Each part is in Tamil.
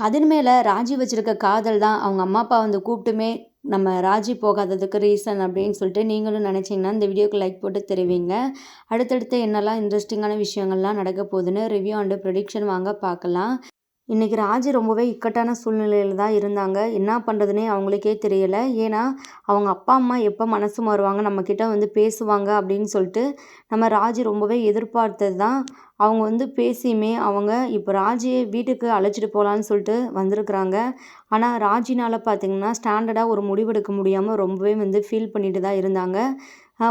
கதிர் மேலே ராஜி வச்சுருக்க காதல் தான். அவங்க அம்மா அப்பா வந்து கூப்பிட்டுமே நம்ம ராஜி போகாததுக்கு ரீசன் அப்படின்னு சொல்லிட்டு நீங்களும் நினச்சிங்கன்னா இந்த வீடியோக்கு லைக் போட்டு தெரிவிங்க. அடுத்தடுத்து என்னெல்லாம் இன்ட்ரெஸ்டிங்கான விஷயங்கள்லாம் நடக்க போகுதுன்னு ரிவ்யூ அண்டு ப்ரொடிக்ஷன் வாங்க பார்க்கலாம். இன்றைக்கி ராஜி ரொம்பவே இக்கட்டான சூழ்நிலையில் தான் இருந்தாங்க. என்ன பண்ணுறதுனே அவங்களுக்கே தெரியலை. ஏன்னா அவங்க அப்பா அம்மா எப்போ மனசு மாறுவாங்க நம்மக்கிட்ட வந்து பேசுவாங்க அப்படின்னு சொல்லிட்டு நம்ம ராஜி ரொம்பவே எதிர்பார்த்தது தான். அவங்க வந்து பேசியுமே அவங்க இப்போ ராஜியை வீட்டுக்கு அழைச்சிட்டு போகலான்னு சொல்லிட்டு வந்திருக்குறாங்க. ஆனால் ராஜினால் பார்த்திங்கன்னா ஸ்டாண்டர்டாக ஒரு முடிவெடுக்க முடியாமல் ரொம்பவே வந்து ஃபீல் பண்ணிட்டு தான் இருந்தாங்க.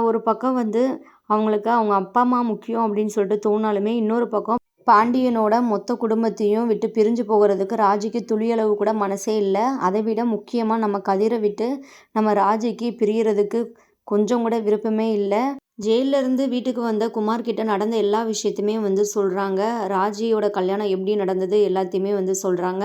ஒரு பக்கம் வந்து அவங்களுக்கு அவங்க அப்பா அம்மா முக்கியம் அப்படின்னு சொல்லிட்டு தோணாலுமே இன்னொரு பக்கம் பாண்டியனோட மொத்த குடும்பத்தையும் விட்டு பிரிஞ்சு போகிறதுக்கு ராஜிக்கு துளியளவு கூட மனசே இல்லை. அதை விட முக்கியமாக நம்ம கதிரை விட்டு நம்ம ராஜிக்கு பிரியறதுக்கு கொஞ்சம் கூட விருப்பமே இல்லை. ஜெயிலிருந்து வீட்டுக்கு வந்த குமார் கிட்ட நடந்த எல்லா விஷயத்தையுமே வந்து சொல்கிறாங்க ராஜியோட கல்யாணம் எப்படி நடந்தது எல்லாத்தையுமே வந்து சொல்கிறாங்க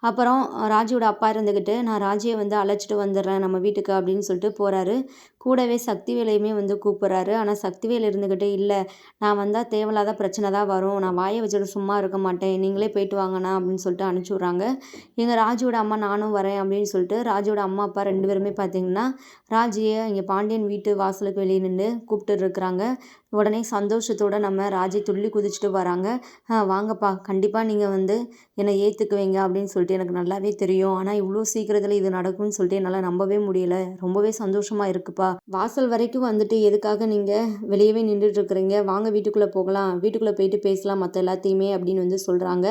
அப்புறம் ராஜியோட அப்பா இருந்துக்கிட்டு நான் ராஜியை வந்து அழைச்சிட்டு வந்துடுறேன் நம்ம வீட்டுக்கு அப்படின்னு சொல்லிட்டு போகிறாரு கூடவே சக்திவேலையுமே வந்து கூப்பிட்றாரு. ஆனால் சக்திவேல் இருந்துக்கிட்டே இல்லை நான் வந்தால் தேவையில்லாத பிரச்சனை தான் வரும். நான் வாயை வச்சுட்டு சும்மா இருக்க மாட்டேன். நீங்களே போயிட்டு வாங்கண்ணா அப்படின்னு சொல்லிட்டு அனுப்பிச்சி விட்றாங்க. எங்கள் ராஜுவோட அம்மா நானும் வரேன் அப்படின்னு சொல்லிட்டு ராஜுவோட அம்மா அப்பா ரெண்டு பேருமே பார்த்தீங்கன்னா ராஜியை இங்கே பாண்டியன் வீட்டு வாசலுக்கு வெளியே நின்று கூப்பிட்டு இருக்கிறாங்க. உடனே சந்தோஷத்தோடு நம்ம ராஜி துள்ளி குதிச்சுட்டு வராங்க. வாங்கப்பா கண்டிப்பாக நீங்கள் வந்து என்னை ஏற்றுக்குவீங்க அப்படின்னு சொல்லிட்டு எனக்கு நல்லாவே தெரியும். ஆனால் இவ்வளோ சீக்கிரத்தில் இது நடக்கும்னு சொல்லிட்டு என்னால் நம்பவே முடியல. ரொம்பவே சந்தோஷமாக இருக்குப்பா. வாசல் வரைக்கும் வந்துட்டு எதுக்காக நீங்கள் வெளியவே நின்றுட்டுருக்குறீங்க வாங்க வீட்டுக்குள்ளே போகலாம். வீட்டுக்குள்ளே போயிட்டு பேசலாம் மற்ற எல்லாத்தையுமே அப்படின்னு வந்து சொல்கிறாங்க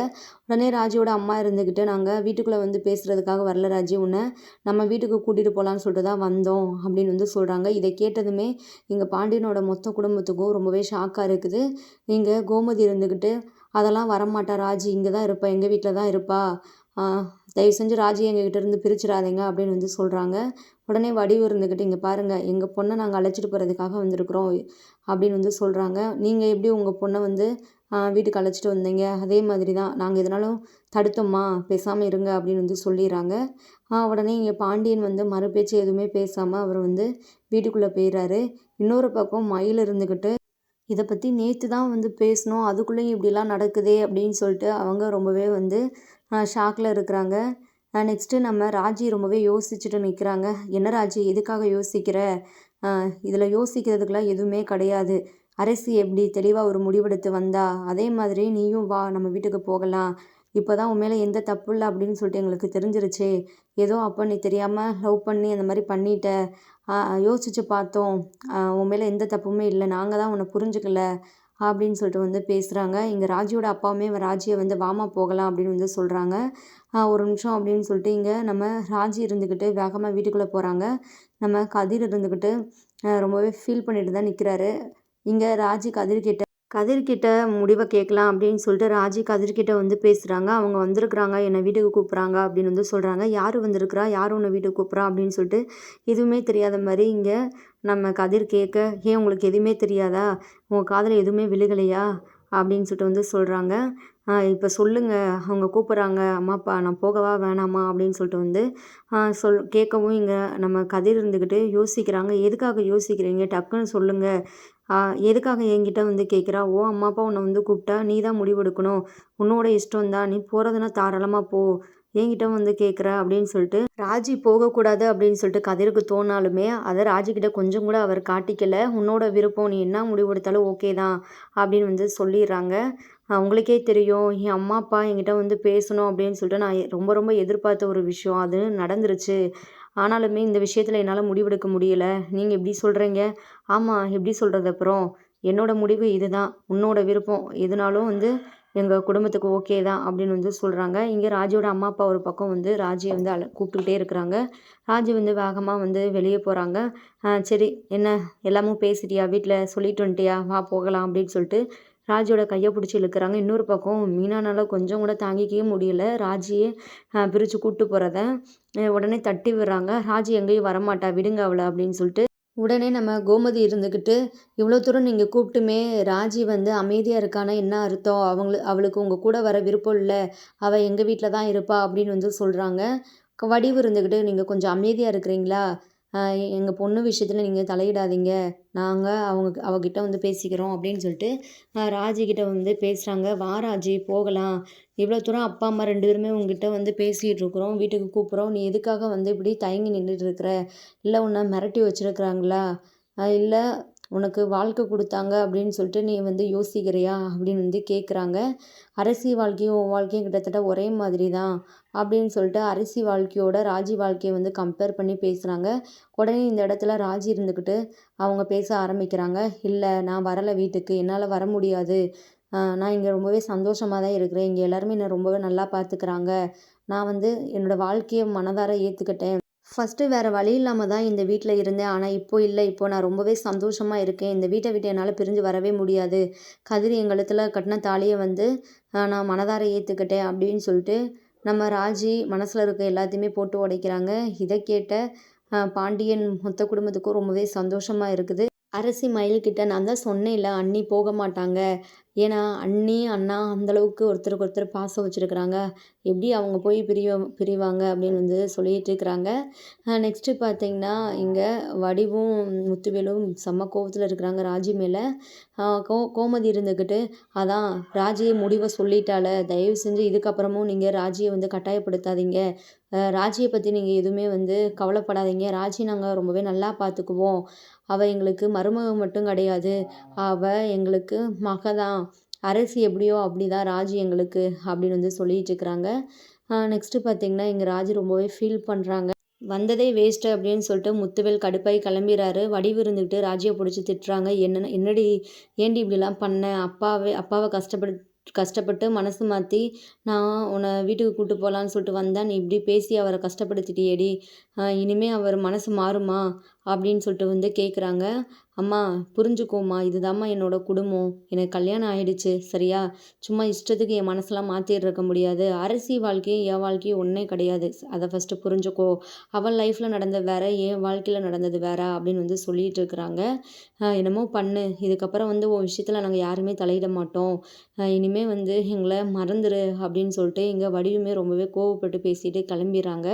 உடனே ராஜியோட அம்மா இருந்துக்கிட்டு நாங்கள் வீட்டுக்குள்ளே வந்து பேசுகிறதுக்காக வரல ராஜி. உன்னை நம்ம வீட்டுக்கு கூட்டிகிட்டு போகலான்னு சொல்லிட்டு தான் வந்தோம் அப்படின்னு வந்து சொல்கிறாங்க இதை கேட்டதுமே எங்கள் பாண்டியனோட மொத்த குடும்பத்துக்கும் ரொம்பவே ஷாக்காக இருக்குது. இங்கே கோமதி இருந்துக்கிட்டு அதெல்லாம் வரமாட்டா ராஜி இங்கே தான் இருப்பா எங்கள் வீட்டில் தான் இருப்பா தயவு செஞ்சு ராஜி எங்ககிட்ட இருந்து பிரிச்சிடாதீங்க அப்படின்னு வந்து சொல்கிறாங்க உடனே வடிவு இருந்துக்கிட்டு இங்கே பாருங்கள் எங்கள் பொண்ணை நாங்கள் அழைச்சிட்டு போகிறதுக்காக வந்திருக்குறோம் அப்படின்னு வந்து சொல்கிறாங்க நீங்கள் எப்படி உங்கள் பொண்ணை வந்து வீட்டுக்கு அழைச்சிட்டு வந்தீங்க? அதே மாதிரி தான் நாங்கள் எதனாலும் தடுத்தோம்மா பேசாமல் இருங்க அப்படின்னு வந்து சொல்லிடுறாங்க உடனே இங்கே பாண்டியன் வந்து மறுபேச்சு எதுவுமே பேசாமல் அவர் வந்து வீட்டுக்குள்ளே போயிடுறாரு இன்னொரு பக்கம் மயில் இருந்துக்கிட்டு இதை பற்றி நேற்று தான் வந்து பேசினோம் அதுக்குள்ளேயும் இப்படிலாம் நடக்குதே அப்படின்னு சொல்லிட்டு அவங்க ரொம்பவே வந்து ஷாக்கில் இருக்கிறாங்க. நெக்ஸ்ட்டு நம்ம ராஜி ரொம்பவே யோசிச்சுட்டு நிற்கிறாங்க என்ன ராஜி எதுக்காக யோசிக்கிற? இதில் யோசிக்கிறதுக்கெலாம் எதுவுமே கிடையாது. அரசி எப்படி தெளிவாக ஒரு முடிவெடுத்து வந்தா அதே மாதிரி நீயும் வா நம்ம வீட்டுக்கு போகலாம். இப்போ தான் உன் மேலே எந்த தப்பு இல்லை அப்படின்னு சொல்லிட்டு எங்களுக்கு தெரிஞ்சிருச்சே. ஏதோ அப்போ நீ தெரியாமல் லவ் பண்ணி அந்த மாதிரி பண்ணிட்ட. யோசித்து பார்த்தோம். உன் மேலே எந்த தப்புமே இல்லை. நாங்கள் தான் உன்னை புரிஞ்சுக்கல அப்படின்னு சொல்லிட்டு வந்து பேசுகிறாங்க இங்கே ராஜியோட அப்பாவுமே ராஜியை வந்து வாமா போகலாம் அப்படின்னு வந்து சொல்கிறாங்க ஒரு நிமிஷம் அப்படின்னு சொல்லிட்டு இங்கே நம்ம ராஜி இருந்துக்கிட்டு வேகமாக வீட்டுக்குள்ளே போகிறாங்க நம்ம கதிர் இருந்துக்கிட்டு ரொம்பவே ஃபீல் பண்ணிட்டு தான் நிற்கிறாரு இங்கே ராஜி கதிர்கிட்ட கதிர்கிட்ட முடிவை கேட்கலாம் அப்படின்னு சொல்லிட்டு ராஜி கதிர்கிட்ட வந்து பேசுகிறாங்க அவங்க வந்திருக்குறாங்க என்னை வீட்டுக்கு கூப்பிட்றாங்க அப்படின்னு வந்து சொல்கிறாங்க யார் வந்திருக்கிறா? யார் உன்னை வீட்டுக்கு கூப்பிட்றா? அப்படின்னு சொல்லிட்டு எதுவுமே தெரியாத மாதிரி இங்கே நம்ம கதிர் கேட்க ஏன் உங்களுக்கு எதுவுமே தெரியாதா? உங்கள் காதில் எதுவுமே விழுகலையா? அப்படின்னு சொல்லிட்டு வந்து சொல்கிறாங்க இப்போ சொல்லுங்கள் அவங்க கூப்பிட்றாங்க. அம்மா அப்பா நான் போகவா? வேணாமா? அப்படின்னு சொல்லிட்டு வந்து சொல் கேட்கவும் இங்கே நம்ம கதிர் இருந்துக்கிட்டு யோசிக்கிறாங்க. எதுக்காக யோசிக்கிறீங்க? டக்குன்னு சொல்லுங்கள் எதுக்காக என்கிட்ட வந்து கேட்குறா ஓ அம்மா அப்பா உன்னை வந்து கூப்பிட்டா நீ தான் முடிவெடுக்கணும். உன்னோட இஷ்டம் தான் நீ போகிறதுனா தாராளமாக போ. என்கிட்ட வந்து கேட்குற அப்படின்னு சொல்லிட்டு ராஜி போகக்கூடாது அப்படின்னு சொல்லிட்டு கதிருக்கு தோணாலுமே அதை ராஜிக்கிட்ட கொஞ்சம் கூட அவர் காட்டிக்கல. உன்னோட விருப்பம் நீ என்ன முடிவெடுத்தாலும் ஓகே தான் அப்படின்னு வந்து சொல்லிடுறாங்க. அவங்களுக்கே தெரியும் என் அம்மா அப்பா என்கிட்ட வந்து பேசணும் அப்படின்னு சொல்லிட்டு நான் ரொம்ப ரொம்ப எதிர்பார்த்த ஒரு விஷயம். அது நடந்துருச்சு. ஆனாலுமே இந்த விஷயத்தில் என்னால் முடிவெடுக்க முடியல. நீங்கள் எப்படி சொல்கிறீங்க ஆமாம் எப்படி சொல்கிறது அப்புறம்? என்னோடய முடிவு இது தான் உன்னோட விருப்பம். எதுனாலும் வந்து எங்கள் குடும்பத்துக்கு ஓகே தான் அப்படின்னு வந்து சொல்கிறாங்க இங்கே ராஜியோட அம்மா அப்பா ஒரு பக்கம் வந்து ராஜியை வந்து அழ கூப்பிட்டுக்கிட்டே இருக்கிறாங்க. ராஜி வந்து வேகமாக வந்து வெளியே போகிறாங்க சரி என்ன? எல்லாமும் பேசிட்டியா? வீட்டில் சொல்லிட்டு வந்துட்டியா? வா போகலாம் அப்படின்னு சொல்லிட்டு ராஜியோட கையை பிடிச்சி இழுக்கிறாங்க. இன்னொரு பக்கம் மீனானால் கொஞ்சம் கூட தாங்கிக்கவே முடியல. ராஜியே பிரித்து கூப்பிட்டு போகிறத உடனே தட்டி விடுறாங்க. ராஜி எங்கேயும் வரமாட்டா. விடுங்க அவளை அப்படின்னு சொல்லிட்டு உடனே நம்ம கோமதி இருந்துக்கிட்டு இவ்வளோ தூரம் நீங்கள் கூப்பிட்டுமே ராஜி வந்து அமைதியாக இருக்கானா? என்ன அர்த்தம்? அவங்களு அவளுக்கு உங்கள் கூட வர விருப்பம் இல்லை. அவள் எங்கள் வீட்டில் தான் இருப்பா? அப்படின்னு வந்து சொல்கிறாங்க வடிவு இருந்துக்கிட்டு நீங்கள் கொஞ்சம் அமைதியாக இருக்கிறீங்களா? எங்கள் பொண்ணு விஷயத்தில் நீங்கள் தலையிடாதீங்க. நாங்கள் அவங்க அவகிட்ட வந்து பேசிக்கிறோம் அப்படின்னு சொல்லிட்டு ராஜிக்கிட்ட வந்து பேசுகிறாங்க வா ராஜி போகலாம். இவ்வளோ தூரம் அப்பா அம்மா ரெண்டு பேருமே உங்ககிட்ட வந்து பேசிகிட்டு இருக்கிறோம். வீட்டுக்கு கூப்பிட்றோம். நீ எதுக்காக வந்து இப்படி தயங்கி நின்றுட்டு இருக்கிற? இல்லை உன்னை மிரட்டி வச்சுருக்குறாங்களா? இல்லை உனக்கு வாழ்க்கை கொடுத்தாங்க அப்படின்னு சொல்லிட்டு நீ வந்து யோசிக்கிறியா அப்படின்னு வந்து கேட்குறாங்க அரசி வாழ்க்கையும் உன் வாழ்க்கையும் கிட்டத்தட்ட ஒரே மாதிரி தான் அப்படின்னு சொல்லிட்டு அரசி வாழ்க்கையோட ராஜி வாழ்க்கையை வந்து கம்பேர் பண்ணி பேசுகிறாங்க உடனே இந்த இடத்துல ராஜி இருந்துக்கிட்டு அவங்க பேச ஆரம்பிக்கிறாங்க. இல்லை நான் வரலை வீட்டுக்கு. என்னால் வர முடியாது. நான் இங்கே ரொம்பவே சந்தோஷமாக தான் இருக்கிறேன். இங்கே எல்லாருமே என்னை ரொம்பவே நல்லா பார்த்துக்கிறாங்க நான் வந்து என்னோடய வாழ்க்கையை மனதார ஏற்றுக்கிட்டேன் ஃபஸ்ட்டு வேறு வழி இல்லாமல் தான் இந்த வீட்டில் இருந்தேன். ஆனால் இப்போ இல்லை. இப்போ நான் ரொம்பவே சந்தோஷமாக இருக்கேன். இந்த வீட்டை விட்டு என்னால் பிரிஞ்சு வரவே முடியாது. கதிர் என் கட்டின தாலியை வந்து நான் மனதார ஏற்றுக்கிட்டேன் அப்படின்னு சொல்லிட்டு நம்ம ராஜி மனசில் இருக்க எல்லாத்தையுமே போட்டு உடைக்கிறாங்க. இதை கேட்ட பாண்டியன் மொத்த குடும்பத்துக்கும் ரொம்பவே சந்தோஷமாக இருக்குது. அரசி மயில்கிட்ட நான் தான் சொன்னேன்ல அண்ணி போக மாட்டாங்க. ஏன்னா அண்ணி அண்ணா அந்தளவுக்கு ஒருத்தருக்கு ஒருத்தர் பாசம் வச்சுருக்குறாங்க. எப்படி அவங்க போய் பிரிய பிரிவாங்க அப்படின்னு வந்து சொல்லிகிட்டு இருக்கிறாங்க. நெக்ஸ்ட்டு பார்த்தீங்கன்னா இங்கே வடிவும் முத்துவேலும் செம்ம கோவத்தில் இருக்கிறாங்க ராஜி மேலே. கோ கோமதி இருந்துக்கிட்டு அதான் ராஜியை முடிவை சொல்லிட்டால தயவு செஞ்சு இதுக்கப்புறமும் நீங்கள் ராஜியை வந்து கட்டாயப்படுத்தாதீங்க. ராஜியை பற்றி நீங்கள் எதுவுமே வந்து கவலைப்படாதீங்க. ராஜி நாங்கள் ரொம்பவே நல்லா பார்த்துக்குவோம் அவள் எங்களுக்கு மருமக மட்டும் கிடையாது. அவள் எங்களுக்கு மக தான் அரசி எப்படியோ அப்படி தான் ராஜி எங்களுக்கு அப்படின்னு வந்து சொல்லிட்டு இருக்கிறாங்க. நெக்ஸ்ட்டு பார்த்திங்கன்னா எங்கள் ராஜி ரொம்பவே ஃபீல் பண்ணுறாங்க வந்ததே வேஸ்ட்டு அப்படின்னு சொல்லிட்டு முத்துவேல் கடுப்பாய் கிளம்பிறாரு. வடிவு இருந்துக்கிட்டு ராஜியை பிடிச்சி திட்டுறாங்க. என்ன என்னடி ஏண்டி இப்படிலாம் பண்ண? அப்பாவே அப்பாவை கஷ்டப்படு கஷ்டப்பட்டு மனசு மாற்றி நான் உன்னை வீட்டுக்கு கூப்பிட்டு போகலான்னு சொல்லிட்டு வந்தேன். நீ இப்படி பேசி அவரை கஷ்டப்படுத்திட்டியேடி. இனிமேல் அவர் மனசு மாறுமா? அப்படின்னு சொல்லிட்டு வந்து கேட்குறாங்க அம்மா புரிஞ்சுக்கோம்மா. இதுதாம்மா என்னோட குடும்பம். எனக்கு கல்யாணம் ஆயிடுச்சு. சரியா? சும்மா இஷ்டத்துக்கு என் மனசெல்லாம் மாற்றிட்டு இருக்க முடியாது. அரசி வாழ்க்கையும் என் வாழ்க்கையும் ஒன்றே கிடையாது. அதை ஃபஸ்ட்டு புரிஞ்சுக்கோ. அவள் லைஃப்பில் நடந்த வேற என் வாழ்க்கையில் நடந்தது வேற அப்படின்னு வந்து சொல்லிட்டு இருக்கிறாங்க. என்னமோ பண்ணு. இதுக்கப்புறம் வந்து உன் விஷயத்தில் நாங்கள் யாருமே தலையிட மாட்டோம். இனிமேல் வந்து எங்களை மறந்துடு அப்படின்னு சொல்லிட்டு இங்கே வடிவுமே ரொம்பவே கோவப்பட்டு பேசிட்டு கிளம்பிடுறாங்க.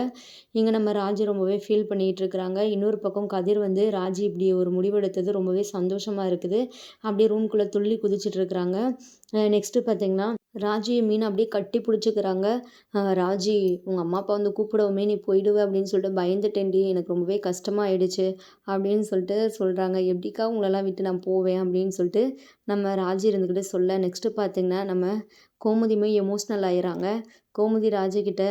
இங்கே நம்ம ராஜி ரொம்பவே ஃபீல் பண்ணிகிட்டு இருக்கிறாங்க. இன்னொரு பக்கம் கதிர் வந்து ராஜி இப்படி ஒரு முடிவெடுத்தது ரொம்பவே சந்தோஷமாக இருக்குது. அப்படியே ரூம்குள்ளே துள்ளி குதிச்சுட்டு இருக்கிறாங்க நெக்ஸ்ட்டு பார்த்தீங்கன்னா ராஜியை மீன் அப்படியே கட்டி பிடிச்சிக்கிறாங்க. ராஜி உங்கள் அம்மா அப்பா வந்து கூப்பிடவுமே நீ போயிடுவே அப்படின்னு சொல்லிட்டு பயந்துட்டேன்டி. எனக்கு ரொம்பவே கஷ்டமாக ஆயிடுச்சு அப்படின்னு சொல்லிட்டு சொல்கிறாங்க எப்படிக்கா உங்களெல்லாம் விட்டு நான் போவேன் அப்படின்னு சொல்லிட்டு நம்ம ராஜி இருந்துக்கிட்டு சொல்ல. நெக்ஸ்ட்டு பார்த்திங்கன்னா நம்ம கோமுதியுமே எமோஷ்னல் ஆயிடுறாங்க கோமுதி ராஜிக்கிட்ட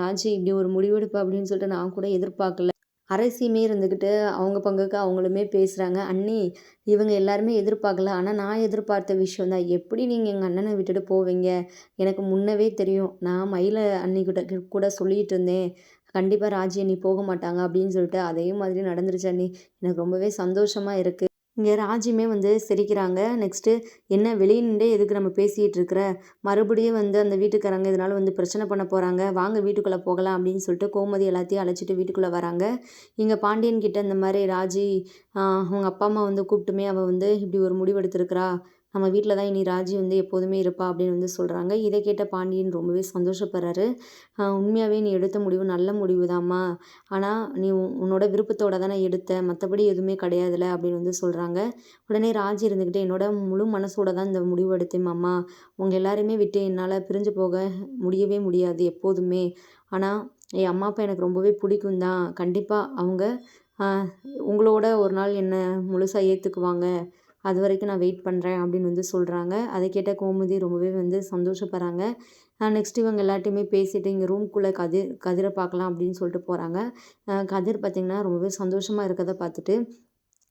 ராஜி இப்படி ஒரு முடிவெடுப்பு அப்படின்னு சொல்லிட்டு நான் கூட எதிர்பார்க்கல. அரசியுமே இருந்துக்கிட்டு அவங்க பங்குக்கு அவங்களுமே பேசுகிறாங்க அண்ணி இவங்க எல்லாருமே எதிர்பார்க்கல. ஆனால் நான் எதிர்பார்த்த விஷயம் தான். எப்படி நீங்கள் எங்கள் அண்ணனை விட்டுட்டு போவீங்க? எனக்கு முன்னவே தெரியும். நான் மயில அன்னிக்கிட்ட கூட சொல்லிகிட்டு இருந்தேன். கண்டிப்பாக ராஜி அண்ணி போக மாட்டாங்க அப்படின்னு சொல்லிட்டு அதே மாதிரி நடந்துருச்சு அண்ணி. எனக்கு ரொம்பவே சந்தோஷமாக இருக்குது இங்கே ராஜியுமே வந்து சிரிக்கிறாங்க. நெக்ஸ்ட்டு என்ன வெளியே நின்றே எதுக்கு நம்ம பேசிகிட்டு இருக்கிற? மறுபடியும் வந்து அந்த வீட்டுக்காரங்க இதனால் வந்து பிரச்சனை பண்ண போகிறாங்க வாங்க வீட்டுக்குள்ளே போகலாம் அப்படின்னு சொல்லிட்டு கோமதி எல்லாத்தையும் அழைச்சிட்டு வீட்டுக்குள்ளே வராங்க. இங்கே பாண்டியன் கிட்ட இந்த மாதிரி ராஜி அவங்க அப்பா அம்மா வந்து கூப்பிட்டுமே அவள் வந்து இப்படி ஒரு முடிவெடுத்துருக்குறா. நம்ம வீட்டில் தான் இனி ராஜி வந்து எப்போதுமே இருப்பா அப்படின்னு வந்து சொல்கிறாங்க இதை கேட்ட பாண்டியன் ரொம்பவே சந்தோஷப்படுறாரு. உண்மையாகவே நீ எடுத்த முடிவு நல்ல முடிவு தாம்மா ஆனால் நீ உன்னோட விருப்பத்தோட தானே எடுத்த. மற்றபடி எதுவுமே கிடையாதுல அப்படின்னு வந்து சொல்கிறாங்க உடனே ராஜி இருந்துக்கிட்டு என்னோட முழு மனசோட தான் இந்த முடிவு எடுத்தேன் அம்மா உங்கள் எல்லாருமே விட்டு என்னால் பிரிஞ்சு போக முடியவே முடியாது எப்போதுமே. ஆனால் என் அம்மா அப்பா எனக்கு ரொம்பவே பிடிக்கும் தான். கண்டிப்பாக அவங்க உங்களோட ஒரு நாள் என்னை முழுசாக ஏற்றுக்குவாங்க அது வரைக்கும் நான் வெயிட் பண்ணுறேன் அப்படின்னு வந்து சொல்கிறாங்க அதை கேட்ட கோமுதி ரொம்பவே வந்து சந்தோஷப்படுறாங்க. நெக்ஸ்ட் இவங்க எல்லாட்டையுமே பேசிவிட்டு இங்கே ரூம்குள்ளே கதிர் கதிரை பார்க்கலாம் அப்படின்னு சொல்லிட்டு போகிறாங்க கதிர் பார்த்திங்கன்னா ரொம்பவே சந்தோஷமாக இருக்கிறத பார்த்துட்டு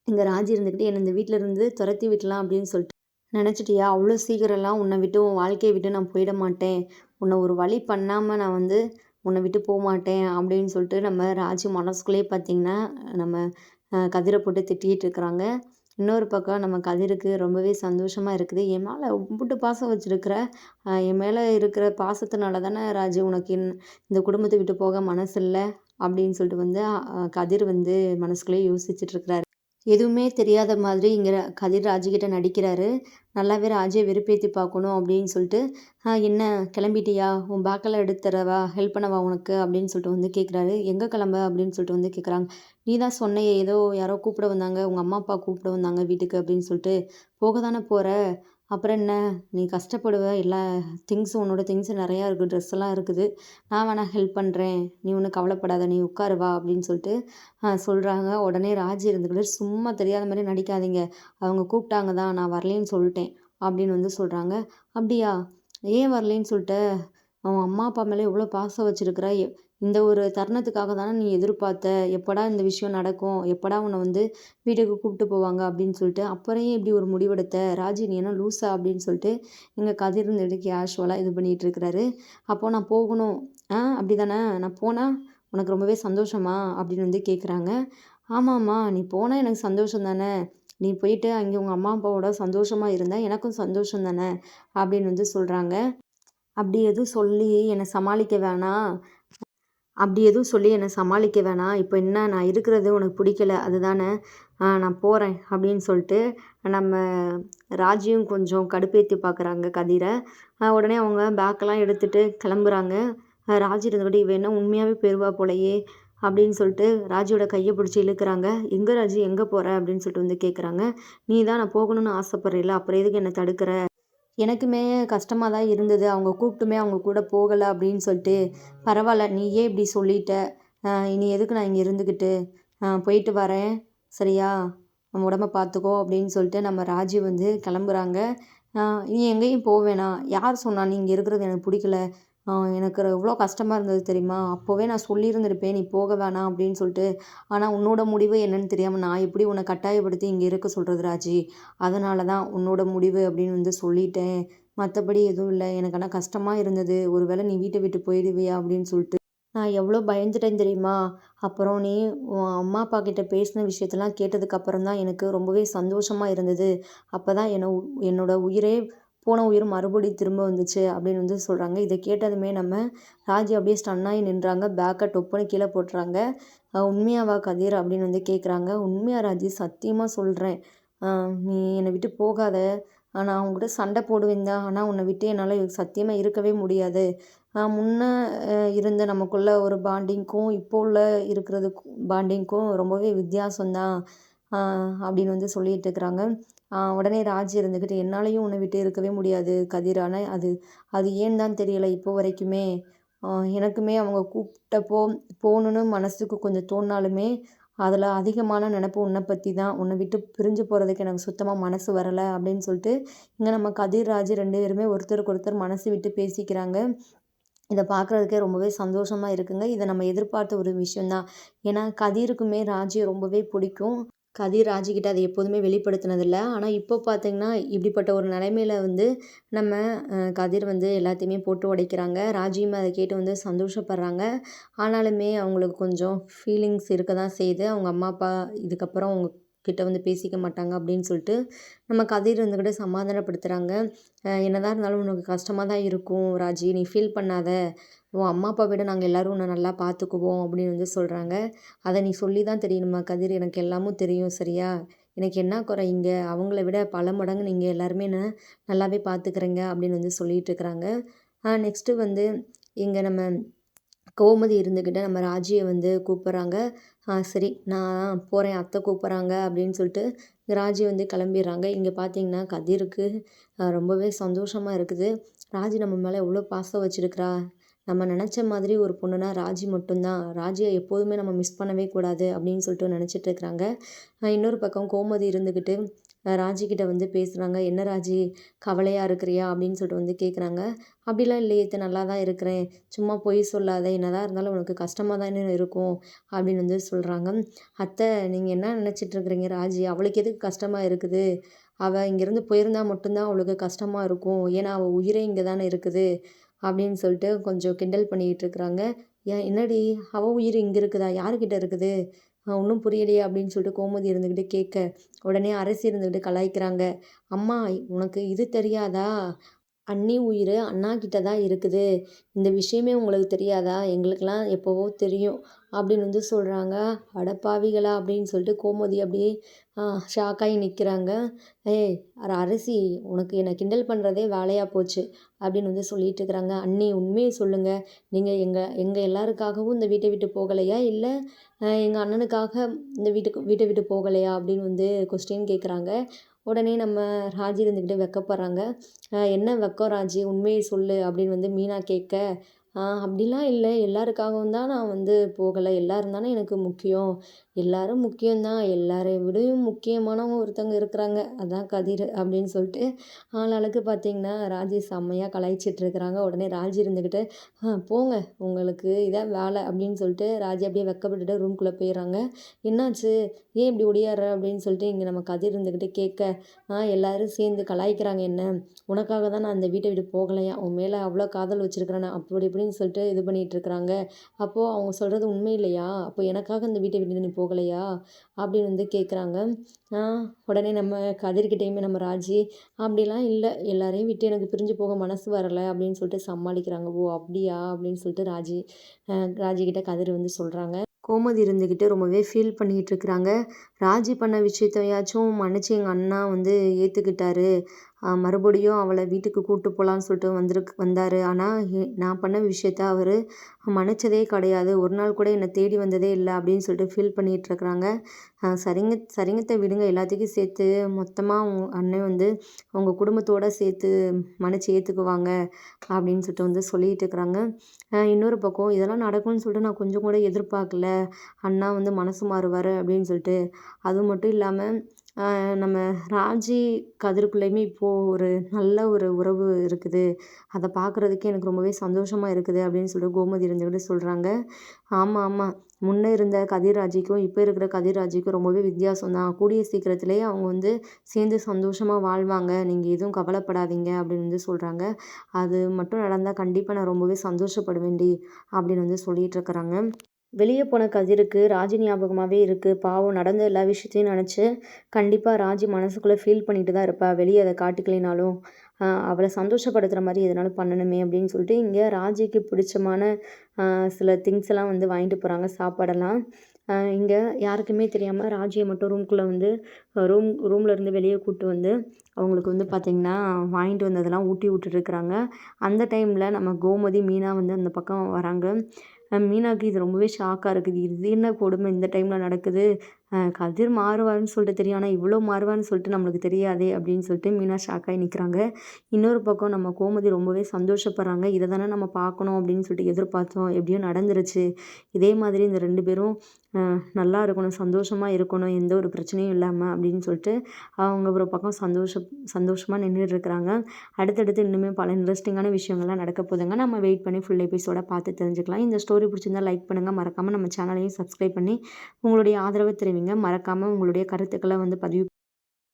இங்கே ராஜி இருந்துக்கிட்டு என்னை இந்த வீட்டில் இருந்து துரத்தி விட்டலாம் அப்படின்னு சொல்லிட்டு நினச்சிட்டியா? அவ்வளோ சீக்கிரம்லாம் உன்னை விட்டு உன் வாழ்க்கையை விட்டு நான் போயிட மாட்டேன். உன்னை ஒரு வழி பண்ணாமல் நான் வந்து உன்னை விட்டு போக மாட்டேன் அப்படின்னு சொல்லிட்டு நம்ம ராஜி மனசுக்குள்ளேயே பார்த்திங்கன்னா நம்ம கதிரை போட்டு திட்டிகிட்டு இருக்கிறாங்க. இன்னொரு பக்கம் நம்ம கதிருக்கு ரொம்பவே சந்தோஷமாக இருக்குது. என் மேலே இம்புட்டு பாசம் வச்சுருக்குற என் மேலே இருக்கிற பாசத்தினால தானே ராஜு உனக்கு இந்த குடும்பத்தை விட்டு போக மனசில்லை? அப்படின்னு சொல்லிட்டு வந்து கதிர் வந்து மனசுக்குள்ளேயே யோசிச்சுட்ருக்கிறாரு எதுவுமே தெரியாத மாதிரி இங்கே கதிர் ராஜிக்கிட்ட நடிக்கிறாரு. நல்லாவே ராஜே வெறுப்பேற்றி பார்க்கணும் அப்படின்னு சொல்லிட்டு என்ன கிளம்பிட்டியா? உன் பேக்கெல்லாம் எடுத்து தரவா? ஹெல்ப் பண்ணவா உனக்கு? அப்படின்னு சொல்லிட்டு வந்து கேட்குறாரு எங்கே கிளம்ப? அப்படின்னு சொல்லிட்டு வந்து கேட்குறாங்க நீ தான் சொன்னையே ஏதோ யாரோ கூப்பிட வந்தாங்க. உங்கள் அம்மா அப்பா கூப்பிட வந்தாங்க வீட்டுக்கு. அப்படின்னு சொல்லிட்டு போக தானே போகிற அப்புறம் என்ன? நீ கஷ்டப்படுவ. எல்லா திங்ஸும் உன்னோட திங்ஸும் நிறையா இருக்குது ட்ரெஸ் எல்லாம் இருக்குது. நான் வேணால் ஹெல்ப் பண்ணுறேன் நீ ஒன்றும் கவலைப்படாத. நீ உட்காரு வா அப்படின்னு சொல்லிட்டு சொல்கிறாங்க உடனே ராஜி இருந்துக்கிட்டு சும்மா தெரியாத மாதிரி நடிக்காதீங்க. அவங்க கூப்பிட்டாங்க தான். நான் வரலேன்னு சொல்லிட்டேன் அப்படின்னு வந்து சொல்கிறாங்க அப்படியா? ஏன் வரலேன்னு சொல்லிட்டு? அவன் அம்மா அப்பா மேலே எவ்வளோ பாசம் வச்சுருக்குற? இந்த ஒரு தருணத்துக்காக தானே நீ எதிர்பார்த்த? எப்படா இந்த விஷயம் நடக்கும்? எப்படா உன்னை வந்து வீட்டுக்கு கூப்பிட்டு போவாங்க அப்படின்னு சொல்லிட்டு அப்புறம் இப்படி ஒரு முடிவெடுத்த ராஜி நீ என்ன லூஸா அப்படின்னு சொல்லிட்டு எங்கள் கதிர் இருந்துட்டு கேஷுவலாக இது பண்ணிகிட்டு இருக்கிறாரு. அப்போது நான் போகணும். ஆ அப்படி தானே நான் போனால் உனக்கு ரொம்பவே சந்தோஷமா? அப்படின்னு வந்து கேட்குறாங்க ஆமாம்மா நீ போனால் எனக்கு சந்தோஷம் தானே? நீ போயிட்டு அங்கே உங்கள் அம்மா அப்பாவோட சந்தோஷமாக இருந்தால் எனக்கும் சந்தோஷம் தானே? அப்படின்னு வந்து சொல்கிறாங்க அப்படி எதுவும் சொல்லி என்னை சமாளிக்க வேணாம். அப்படி எதுவும் சொல்லி என்னை சமாளிக்க வேணாம். இப்போ என்ன நான் இருக்கிறது உனக்கு பிடிக்கல அதுதானே? நான் போகிறேன் அப்படின்னு சொல்லிட்டு நம்ம ராஜியும் கொஞ்சம் கடுப்பேற்றி பார்க்குறாங்க கதிரை. உடனே அவங்க பேக்கெல்லாம் எடுத்துகிட்டு கிளம்புறாங்க. ராஜி இருந்தபடி இவ என்ன உண்மையாகவே பெறுவா போலையே அப்படின்னு சொல்லிட்டு ராஜியோட கையை பிடிச்சி இழுக்கிறாங்க. எங்கே ராஜி எங்கே போகிற அப்படின்னு சொல்லிட்டு வந்து கேட்குறாங்க நீ தான் நான் போகணும்னு ஆசைப்பட்றீல அப்புறம் எதுக்கு என்னை தடுக்கிற? எனக்குமே கஷ்டமாக தான் இருந்தது. அவங்க கூப்பிட்டுமே அவங்க கூட போகலை அப்படின்னு சொல்லிட்டு பரவாயில்ல நீயே இப்படி சொல்லிட்ட? இனி எதுக்கு நான் இங்கே இருந்துக்கிட்டு போயிட்டு வரேன். சரியா? நம்ம உடம்ப பார்த்துக்கோ அப்படின்னு சொல்லிட்டு நம்ம ராஜி வந்து கிளம்புறாங்க. நீ எங்கேயும் போக வேணாம். யார் சொன்னா நீ இங்கே இருக்கிறது எனக்கு பிடிக்கல? எனக்கு எவ்வளோ கஷ்டமாக இருந்தது தெரியுமா? அப்போவே நான் சொல்லியிருந்திருப்பேன் நீ போக வேணாம் அப்படின்னு சொல்லிட்டு. ஆனால் உன்னோட முடிவு என்னன்னு தெரியாமல் நான் எப்படி உன்னை கட்டாயப்படுத்தி இங்கே இருக்க சொல்கிறது ராஜி? அதனால தான் உன்னோட முடிவு அப்படின்னு வந்து சொல்லிட்டேன். மற்றபடி எதுவும் இல்லை. எனக்கு ஆனால் கஷ்டமாக இருந்தது. ஒரு வேளை நீ வீட்டை விட்டு போயிடுவியா அப்படின்னு சொல்லிட்டு. நான் எவ்வளோ பயந்துட்டேன் தெரியுமா? அப்புறம் நீ உன் அம்மா அப்பா கிட்ட பேசின விஷயத்தெல்லாம் கேட்டதுக்கப்புறம் தான் எனக்கு ரொம்பவே சந்தோஷமாக இருந்தது. அப்போ தான் என்ன என்னோட உயிரே போன உயிர் மறுபடியும் திரும்ப வந்துச்சு அப்படின்னு வந்து சொல்கிறாங்க இதை கேட்டதுமே நம்ம ராஜி அப்படியே ஸ்டன்னாகி நின்றாங்க. பேக்கை டொப்புன்னு கீழே போட்டுறாங்க. உண்மையாவா கதிர் அப்படின்னு வந்து கேட்குறாங்க உண்மையா ராஜி சத்தியமாக சொல்கிறேன் நீ என்னை விட்டு போகாத. நான் அவங்ககிட்ட சண்டை போடுவேன் தான். ஆனால் உன்னை விட்டு என்னால் சத்தியமாக இருக்கவே முடியாது. முன்னே இருந்த நமக்குள்ள ஒரு பாண்டிங்க்கும் இப்போ உள்ள இருக்கிறது பாண்டிங்க்கும் ரொம்பவே வித்தியாசம்தான். அப்படின்னு வந்து சொல்லிட்டு இருக்கிறாங்க. உடனே ராஜி இருந்துக்கிட்டு என்னாலையும் உன்னை விட்டு இருக்கவே முடியாது கதிர் ஆனால் அது அது ஏன் தான் தெரியலை இப்போ வரைக்குமே? எனக்குமே அவங்க கூப்பிட்டப்போ போகணுன்னு மனசுக்கு கொஞ்சம் தோணினாலுமே அதில் அதிகமான நினப்பு உன்னை பற்றி தான் உன்னை விட்டு பிரிஞ்சு போகிறதுக்கு எனக்கு சுத்தமாக மனசு வரலை அப்படின்னு சொல்லிட்டு இங்கே நம்ம கதிர் ராஜி ரெண்டு பேருமே ஒருத்தருக்கு ஒருத்தர் மனசு விட்டு பேசிக்கிறாங்க. இதை பார்க்குறதுக்கே ரொம்பவே சந்தோஷமாக இருக்குங்க. இதை நம்ம எதிர்பார்த்த ஒரு விஷயந்தான் ஏன்னா கதிருக்குமே ராஜியை ரொம்பவே பிடிக்கும். கதிர் ராஜிக்கிட்ட அதை எப்போதுமே வெளிப்படுத்தினதில்ல. ஆனால் இப்போ பார்த்திங்கன்னா இப்படிப்பட்ட ஒரு நிலைமையில் வந்து நம்ம கதிர் வந்து எல்லாத்தையுமே போட்டு உடைக்கிறாங்க. ராஜியும் அதை கேட்டு வந்து சந்தோஷப்படுறாங்க. ஆனாலுமே அவங்களுக்கு கொஞ்சம் ஃபீலிங்ஸ் இருக்க தான் செய்யுது. அவங்க அம்மா அப்பா இதுக்கப்புறம் அவங்க கிட்ட வந்து பேசிக்க மாட்டாங்க அப்படின்னு சொல்லிட்டு நம்ம கதிர் இருந்துக்கிட்டு சமாதானப்படுத்துகிறாங்க என்னதான் இருந்தாலும் உனக்கு கஷ்டமாக தான் இருக்கும் ராஜி. நீ ஃபீல் பண்ணாத. உன் அம்மா அப்பா விட நாங்கள் எல்லோரும் உன்னை நல்லா பார்த்துக்குவோம் அப்படின்னு வந்து சொல்கிறாங்க அதை நீ சொல்லி தான் தெரியணுமா கதிர்? எனக்கு எல்லாமும் தெரியும் சரியா? எனக்கு என்ன குறை இங்கே? அவங்கள விட பல மடங்கு நீங்கள் எல்லாருமே என்ன நல்லாவே பார்த்துக்கிறீங்க அப்படின்னு வந்து சொல்லிகிட்டு இருக்கிறாங்க. நெக்ஸ்ட்டு வந்து இங்கே நம்ம கோமதி இருந்துக்கிட்ட நம்ம ராஜியை வந்து கூப்பிட்றாங்க. சரி நான் போகிறேன் அத்தை கூப்பிட்றாங்க அப்படின்னு சொல்லிட்டு ராஜி வந்து கிளம்பிடுறாங்க. இங்கே பார்த்தீங்கன்னா கதிருக்கு ரொம்பவே சந்தோஷமாக இருக்குது. ராஜி நம்ம மேலே எவ்வளோ பாசம் வச்சுருக்கிறா? நம்ம நினச்ச மாதிரி ஒரு பொண்ணுனா ராஜி மட்டும்தான். ராஜியை எப்போதுமே நம்ம மிஸ் பண்ணவே கூடாது அப்படின்னு சொல்லிட்டு நினச்சிட்டு இருக்கிறாங்க இன்னொரு பக்கம் கோமதி இருந்துக்கிட்டு ராஜிக்கிட்ட வந்து பேசுகிறாங்க என்ன ராஜி கவலையாக இருக்கிறியா? அப்படின்னு சொல்லிட்டு வந்து கேட்குறாங்க அப்படிலாம் இல்லையே நல்லா தான் இருக்கிறேன். சும்மா பொய் சொல்லாத. என்னதான் இருந்தாலும் உனக்கு கஷ்டமாக தானே இருக்கும். அப்படின்னு வந்து சொல்கிறாங்க அத்தை நீங்கள் என்ன நினச்சிட்டு இருக்கிறீங்க ராஜி? அவளுக்கு எதுக்கு கஷ்டமாக இருக்குது? அவள் இங்கேருந்து போயிருந்தா மட்டும்தான் அவளுக்கு கஷ்டமாக இருக்கும். ஏன்னா அவள் உயிரே இங்கே தானே இருக்குது. அப்படின்னு சொல்லிட்டு கொஞ்சம் கிண்டல் பண்ணிக்கிட்டு இருக்கிறாங்க. ஏன் என்னடி? அவள் உயிர் இங்கே இருக்குதா? யாருக்கிட்ட இருக்குது? ஒன்றும் புரியலையே அப்படின்னு சொல்லிட்டு கோமதி இருந்துக்கிட்டு கேட்க. உடனே அரசி இருந்துக்கிட்டு கலாய்க்கிறாங்க. அம்மா உனக்கு இது தெரியாதா? அண்ணி உயிர் அண்ணா கிட்ட தான் இருக்குது. இந்த விஷயமே உங்களுக்கு தெரியாதா? எங்களுக்கெல்லாம் எப்போவோ தெரியும் அப்படின்னு வந்து சொல்கிறாங்க அடப்பாவிகளா அப்படின்னு சொல்லிட்டு கோமதி அப்படியே ஷாக்காகி நிற்கிறாங்க ஏய் அரசி உனக்கு என்னை கிண்டல் பண்ணுறதே வேலையாக போச்சு அப்படின்னு வந்து சொல்லிட்டு இருக்கிறாங்க. அண்ணி உண்மையை சொல்லுங்கள் நீங்கள் எங்கள் எங்கள் எல்லாருக்காகவும் இந்த வீட்டை விட்டு போகலையா? இல்லை எங்கள் அண்ணனுக்காக இந்த வீட்டுக்கு வீட்டை விட்டு போகலையா? அப்படின்னு வந்து கொஸ்டின் கேட்குறாங்க உடனே நம்ம ராஜி இருந்துக்கிட்டு வெக்கப்படுறாங்க. என்ன வெக்கம் ராஜி? உண்மையை சொல்லு அப்படின்னு வந்து மீனா கேட்க அப்படிலாம் இல்லை. எல்லாருக்காகவும் தான் நான் வந்து போகலை. எல்லோரும் தானே எனக்கு முக்கியம். எல்லாரும் முக்கியம்தான். எல்லாரை விடவும் முக்கியமானவங்க ஒருத்தவங்க இருக்கிறாங்க. அதான் கதிர் அப்படின்னு சொல்லிட்டு ஆளாளுக்கு பார்த்தீங்கன்னா ராஜி செம்மையாக கலாய்ச்சிட்ருக்குறாங்க உடனே ராஜி இருந்துக்கிட்டு போங்க. உங்களுக்கு இதான் வேலை. அப்படின்னு சொல்லிட்டு ராஜி அப்படியே வெக்கப்பட்டுட்டு ரூம்குள்ளே போயிடுறாங்க. என்னாச்சு? ஏன் இப்படி ஒடியாடுற? அப்படின்னு சொல்லிட்டு இங்கே நம்ம கதிர் இருந்துக்கிட்டு கேட்க எல்லோரும் சேர்ந்து கலாய்க்கிறாங்க என்ன? உனக்காக தான் நான் அந்த வீட்டை விட்டு போகலையா? உன் மேலே அவ்வளோ காதல் வச்சுருக்கிறேன் அப்படி இப்படின்னு சொல்லிட்டு இது பண்ணிகிட்ருக்குறாங்க அப்போது அவங்க சொல்கிறது உண்மை இல்லையா? அப்போ எனக்காக இந்த வீட்டை விட்டு நீ போகலையா? அப்படின்னு வந்து கேட்குறாங்க உடனே நம்ம கதிர்கிட்டையுமே நம்ம ராஜி அப்படிலாம் இல்லை. எல்லாரையும் விட்டு எனக்கு பிரிஞ்சு போக மனசு வரலை. அப்படின்னு சொல்லிட்டு சமாளிக்கிறாங்க. ஓ அப்படியா? அப்படின்னு சொல்லிட்டு ராஜி ராஜிக்கிட்ட கதிர் வந்து சொல்கிறாங்க கோமதி இருந்துக்கிட்டு ரொம்பவே ஃபீல் பண்ணிகிட்டு இருக்கிறாங்க. ராஜி பண்ண விஷயத்தையாச்சும் மன்னிச்சு எங்கள் அண்ணா வந்து ஏற்றுக்கிட்டாரு மறுபடியும் அவளை வீட்டுக்கு கூப்பிட்டு போகலான்னு சொல்லிட்டு வந்திருக்கு வந்தார். ஆனால் நான் பண்ண விஷயத்த அவர் மன்னிச்சதே கிடையாது. ஒரு நாள் கூட என்னை தேடி வந்ததே இல்லை அப்படின்னு சொல்லிட்டு ஃபீல் பண்ணிகிட்ருக்குறாங்க சரிங்க சரிங்கத்தை விடுங்க. எல்லாத்துக்கும் சேர்த்து மொத்தமாக அவங்க அண்ணன் வந்து அவங்க குடும்பத்தோடு சேர்த்து மன்னிச்சு ஏற்றுக்குவாங்க அப்படின்னு சொல்லிட்டு வந்து சொல்லிகிட்டு இருக்கிறாங்க. இன்னொரு பக்கம் இதெல்லாம் நடக்கும்னு சொல்லிட்டு நான் கொஞ்சம் கூட எதிர்பார்க்கல. அண்ணா வந்து மனசு மாறுவார் அப்படின்னு சொல்லிட்டு. அது மட்டும் இல்லாமல் நம்ம ராஜி கதிருக்குள்ளேயுமே இப்போது ஒரு நல்ல ஒரு உறவு இருக்குது. அதை பார்க்குறதுக்கே எனக்கு ரொம்பவே சந்தோஷமாக இருக்குது அப்படின்னு சொல்லிட்டு கோமதி இருந்துக்கிட்டு சொல்கிறாங்க ஆமாம் ஆமாம் முன்னே இருந்த கதிர்ராஜிக்கும் இப்போ இருக்கிற கதிர்ராஜிக்கும் ரொம்பவே வித்தியாசம் தான். கூடிய சீக்கிரத்திலேயே அவங்க வந்து சேர்ந்து சந்தோஷமாக வாழ்வாங்க. நீங்கள் எதுவும் கவலைப்படாதீங்க அப்படின்னு வந்து சொல்கிறாங்க அது மட்டும் நடந்தால் கண்டிப்பாக நான் ரொம்பவே சந்தோஷப்படுவேன்டி அப்படின்னு வந்து சொல்லிகிட்டு இருக்கிறாங்க. வெளியே போன கதிருக்கு ராஜி ஞாபகமாகவே இருக்குது பாவம் நடந்த எல்லா விஷயத்தையும் நினச்சி கண்டிப்பாக ராஜி மனசுக்குள்ளே ஃபீல் பண்ணிட்டு தான் இருப்பா. வெளியே அதை காட்டிக்கலைனாலும் அவளை சந்தோஷப்படுத்துகிற மாதிரி எதனாலும் பண்ணணுமே அப்படின்னு சொல்லிட்டு இங்கே ராஜிக்கு பிடிச்சமான சில திங்ஸ் எல்லாம் வந்து வாங்கிட்டு போகிறாங்க சாப்பாடெல்லாம். இங்கே யாருக்குமே தெரியாமல் ராஜியை மட்டும் ரூம்குள்ளே வந்து ரூம் ரூம்லேருந்து வெளியே கூப்பிட்டு வந்து அவங்களுக்கு வந்து பார்த்திங்கன்னா வாங்கிட்டு வந்ததெல்லாம் ஊட்டி விட்டுட்டுருக்குறாங்க அந்த டைமில் நம்ம கோமதி மீனா வந்து அந்த பக்கம் வராங்க. மீனாவுக்கு இது ரொம்பவே ஷாக்காக இருக்குது. இது என்ன கொடுமை இந்த டைமில் நடக்குது? கதிர் மாறுவார்னு சொல்லிட்டு தெரியும். ஆனால் இவ்வளோ மாறுவார்னு சொல்லிட்டு நம்மளுக்கு தெரியாதே அப்படின்னு சொல்லிட்டு மீனா ஷாக்காகி நிற்கிறாங்க இன்னொரு பக்கம் நம்ம கோமதி ரொம்பவே சந்தோஷப்படுறாங்க. இதை தானே நம்ம பார்க்கணும் அப்படின்னு சொல்லிட்டு எதிர்பார்த்தோம். எப்படியும் நடந்துருச்சு. இதே மாதிரி இந்த ரெண்டு பேரும் நல்லா இருக்கணும் சந்தோஷமாக இருக்கணும் எந்த ஒரு பிரச்சனையும் இல்லாமல் அப்படின்னு சொல்லிட்டு அவங்க ஒரு பக்கம் சந்தோஷம் சந்தோஷமாக நின்றுட்டு இருக்கிறாங்க. அடுத்தடுத்து இன்னுமே பல இன்ட்ரெஸ்டிங்கான விஷயங்கள்லாம் நடக்க போதுங்க நம்ம வெயிட் பண்ணி ஃபுல் எபிசோட பார்த்து தெரிஞ்சுக்கலாம். இந்த ஸ்டோரி பிடிச்சிருந்தா லைக் பண்ணுங்கள் மறக்காமல் நம்ம சேனலையும் சப்ஸ்கிரைப் பண்ணி உங்களுடைய ஆதரவை தெரிவிங்க. மறக்காமல் உங்களுடைய கருத்துக்களை வந்து பதிவு